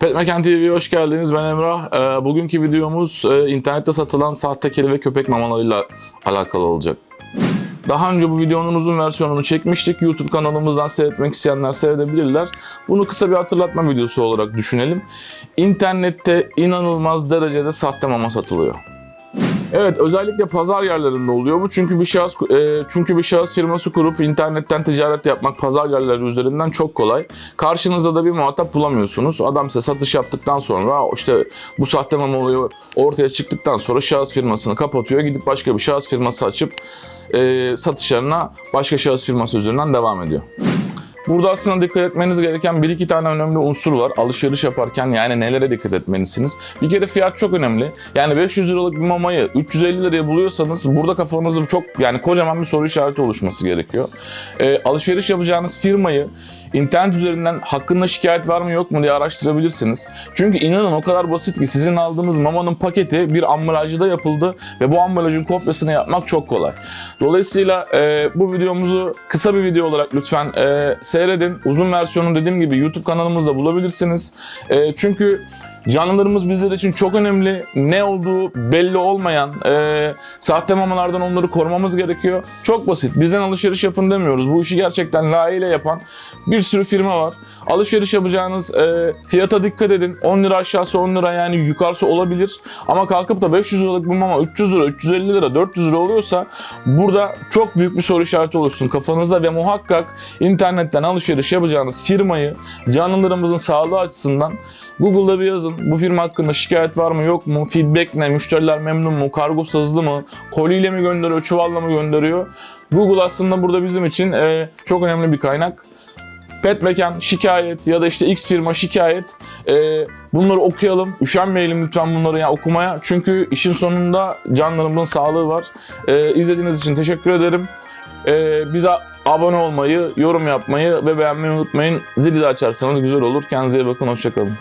Petmeken TV'ye hoş geldiniz. Ben Emrah. Ee, bugünkü videomuz e, internette satılan sahte kedi ve köpek mamalarıyla alakalı olacak. Daha önce bu videonun uzun versiyonunu çekmiştik. YouTube kanalımızdan seyretmek isteyenler seyredebilirler. Bunu kısa bir hatırlatma videosu olarak düşünelim. İnternette inanılmaz derecede sahte mama satılıyor. Evet özellikle pazar yerlerinde oluyor bu çünkü bir şahıs e, çünkü bir şahıs firması kurup internetten ticaret yapmak pazar yerleri üzerinden çok kolay. Karşınızda da bir muhatap bulamıyorsunuz. Adam size satış yaptıktan sonra işte bu sahte mama olayı ortaya çıktıktan sonra şahıs firmasını kapatıyor gidip başka bir şahıs firması açıp e, satışlarına başka şahıs firması üzerinden devam ediyor. Burada aslında dikkat etmeniz gereken bir iki tane önemli unsur var. Alışveriş yaparken yani nelere dikkat etmelisiniz? Bir kere fiyat çok önemli. Yani 500 liralık bir mamayı 350 liraya buluyorsanız burada kafanızda çok yani kocaman bir soru işareti oluşması gerekiyor. Ee, alışveriş yapacağınız firmayı internet üzerinden hakkında şikayet var mı yok mu diye araştırabilirsiniz. Çünkü inanın o kadar basit ki sizin aldığınız mamanın paketi bir ambalajda yapıldı ve bu ambalajın kopyasını yapmak çok kolay. Dolayısıyla e, bu videomuzu kısa bir video olarak lütfen e, seyredin. Uzun versiyonu dediğim gibi YouTube kanalımızda bulabilirsiniz. E, çünkü Canlılarımız bizler için çok önemli. Ne olduğu belli olmayan e, sahte mamalardan onları korumamız gerekiyor. Çok basit. Bizden alışveriş yapın demiyoruz. Bu işi gerçekten layığıyla yapan bir sürü firma var. Alışveriş yapacağınız e, fiyata dikkat edin. 10 lira aşağısı 10 lira yani yukarısı olabilir. Ama kalkıp da 500 liralık bir mama 300 lira, 350 lira, 400 lira oluyorsa burada çok büyük bir soru işareti oluşsun kafanızda ve muhakkak internetten alışveriş yapacağınız firmayı canlılarımızın sağlığı açısından Google'da bir yazın. Bu firma hakkında şikayet var mı yok mu? Feedback ne? Müşteriler memnun mu? Kargosu hızlı mı? Koliyle mi gönderiyor? Çuvalla mı gönderiyor? Google aslında burada bizim için e, çok önemli bir kaynak. Pet mekan şikayet ya da işte X firma şikayet. E, bunları okuyalım. Üşenmeyelim lütfen bunları yani okumaya. Çünkü işin sonunda canlarımızın sağlığı var. E, izlediğiniz için teşekkür ederim. E, bize abone olmayı, yorum yapmayı ve beğenmeyi unutmayın. Zili de açarsanız güzel olur. Kendinize iyi bakın. Hoşçakalın.